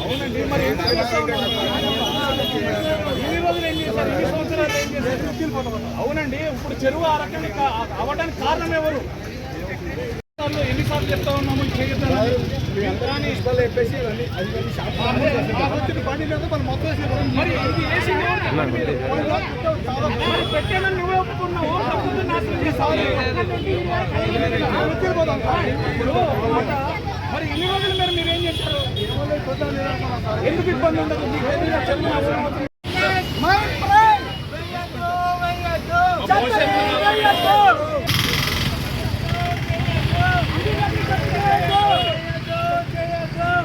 అవునండి మరి ఎందుకు చేస్తా ఉన్నారు? ఇన్ని రోజులు ఏం చేశారు ఇన్ని సంవత్సరాలు ఏం చేశారు అవునండి ఇప్పుడు చెరువు ఆ రకంగా అవ్వడానికి కారణం ఎవరు సార్లు ఎన్నిసార్లు చెప్తా ఉన్నాము వేసి. మరి ఇది పెట్టానని నువ్వే ఒప్పుకున్నావు? మరి ఇన్ని రోజులు మరి మీరు ఏం చేశారు ఎందుకు ఇబ్బంది ఉండదు మీకు ఏదైనా చెరువు నాశనం అవుతుంది.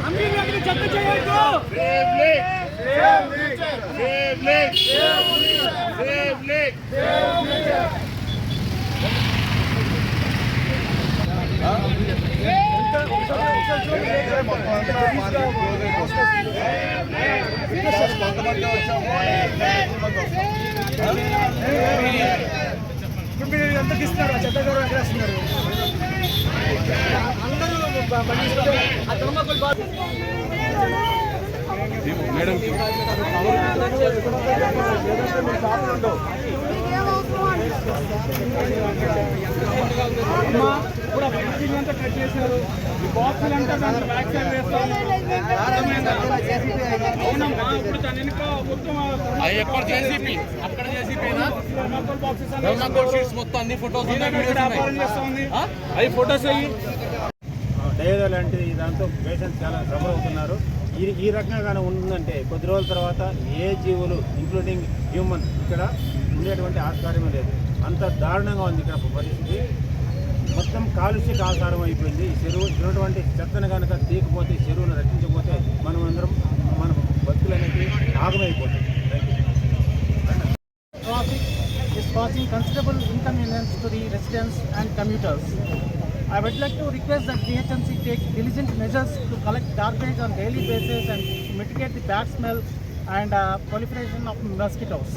అమీర్లకి చెత్త చేయొద్దు మొత్తం అంతా క్లోజ్ అయిపోతుంది. కొంతమంది వచ్చాము ఇప్పుడు మీరు ఎంత ఇస్తున్నారు చెత్త గౌరవం ఎక్కడ ఇస్తున్నారు అమ్మా, ఇప్పుడు ఆ పెన్సిల్ అంతా కట్ చేశారు ఈ బాక్సులు అంతా దాంట్లో బ్యాక్ సైడ్ వేస్తాము అర్థమైందా? అవునమ్మా ఇప్పుడు దాని వెనుక మొత్తం ఆ? ఎక్కడ జేసీపీ అక్కడ జేసీపీనా బాక్సెస్ మొత్తం అన్ని ఫోటోస్ వ్యాపారం అవి ఫొటోస్ అయ్యి. డయేరియా లాంటి దాంతో పేషెంట్స్ చాలా సఫర్ అవుతున్నారు. ఈ ఈ రకంగా కానీ ఉందంటే కొద్ది రోజుల తర్వాత ఏ జీవులు ఇంక్లూడింగ్ హ్యూమన్ ఇక్కడ ఉండేటువంటి ఆస్కారమే లేదు. అంత దారుణంగా ఉంది ఇక్కడ పరిస్థితి. మొత్తం కాలుష్య ఆసారం అయిపోయింది. ఈ చెరువు ఉన్నటువంటి చెత్తను కనుక తీయకపోతే చెరువును రక్షించకపోతే మనం అందరం మన భక్తులు అనేది ఆగమైపోతుంది considerable inconvenience to the residents and commuters I would like to request that take diligent measures to collect garbage on daily basis and mitigate the bad smell and proliferation of mosquitoes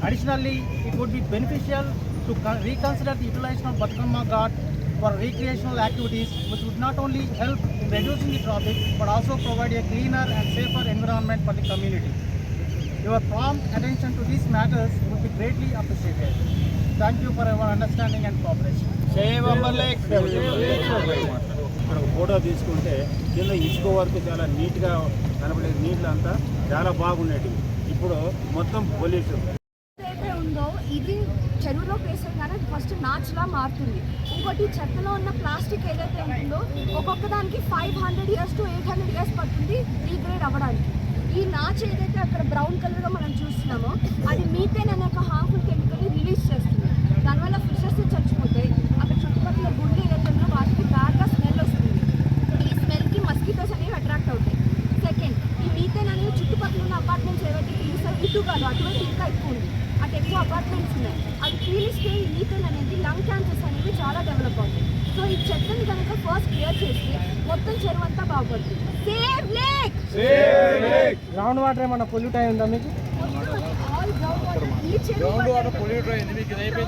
Additionally, it would be beneficial to con- reconsider the utilization of Batkama Ghat for recreational activities, which would not only help in reducing the traffic but also provide a cleaner and safer environment for the community. Your prompt attention to these matters would be greatly appreciated. Thank you for your understanding and cooperation. ఇక్కడ ఒక photo తీసుకుంటే కింద ఇసుక వరకు చాలా నీట్గా కనపడేది నీళ్ళు అంతా చాలా బాగుండేటివి ఇప్పుడు మొత్తం పొల్యూషన్ ఏదైతే ఉందో చెరువులో చెరువులో వేసగానే ఫస్ట్ నాచులా మారుతుంది. ఇంకోటి చెత్తలో ఉన్న ప్లాస్టిక్ ఏదైతే ఉంటుందో ఒక్కొక్క దానికి five hundred years to eight hundred years పడుతుంది రీగ్రేడ్ అవ్వడానికి. ఈ నాచు ఏదైతే అక్కడ బ్రౌన్ కలర్లో మనం చూస్తున్నామో అది మీథేన్ అనే ఒక హార్మ్ఫుల్ కెమికల్ని రిలీజ్ చేస్తుంది. దానివల్ల ఫిషెస్ చచ్చిపోతాయి. అక్కడ చుట్టుపక్కల గుండె ఏదైతే ఉందో వాటికి బ్యాడ్గా స్మెల్ వస్తుంది. ఈ స్మెల్కి మస్కిటోస్ అనేవి అట్రాక్ట్ అవుతాయి. సెకండ్ ఈ మీథేన్ అనేది చుట్టుపక్కల ఉన్న అపార్ట్మెంట్స్ ఏవైతే పీలుస్తారో ఇటు కాదు అటువంటి ఇంకా ఎక్కువ ఉంది. అటు ఎక్కువ అపార్ట్మెంట్స్ ఉన్నాయి. అవి పీలిస్తే ఈ మీథేన్ అనేది లంగ్ క్యాన్సర్స్ అనేవి చాలా డెవలప్ అవుతాయి. సో ఈ చెత్తని కనుక ఫస్ట్ క్లియర్ చేస్తే మొత్తం చెరువు అంతా బాగుపడుతుంది. సేవ్ లేక్ గ్రౌండ్ వాటర్ ఏమన్నా పొల్యూట్ అయి ఉందా మీకు? గ్రౌండ్ వాటర్ ఈ చెరువు గ్రౌండ్ వాటర్ పొల్యూట్ అయింది మీకు రెండు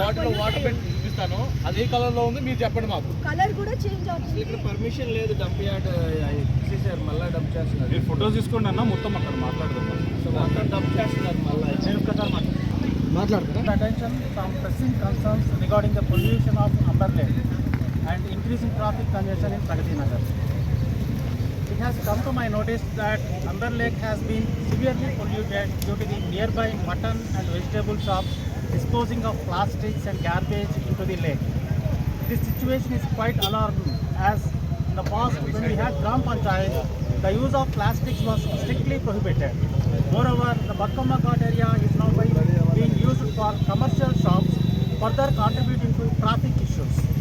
బాటిల్ వాటర్ పెట్టి చూపిస్తాను. అదే కలర్లో ఉంది? మీరు చెప్పండి మాకు. కలర్ కూడా చేంజ్ అవుతుంది. పర్మిషన్ లేదు డంప్ యార్డ్ తీసేసారు మళ్ళీ డంప్ చేస్తున్నారు. మీరు ఫొటోస్ తీసుకోండి అన్న మొత్తం అక్కడ మాట్లాడదాం. సో అక్కడ డంప్ చేస్తున్నారు మళ్ళీ. నేను attention some pressing concerns regarding the pollution of amber lake and increasing traffic congestion in pragati nagar. It has come to my notice that amber lake has been severely polluted due to the nearby mutton and vegetable shops disposing of plastics and garbage into the lake. This situation is quite alarming as in the past when we had gram panchayat the use of plastics was strictly prohibited. Moreover the bakkamma ghat area is now very. Used for commercial shops, further contributing to traffic issues.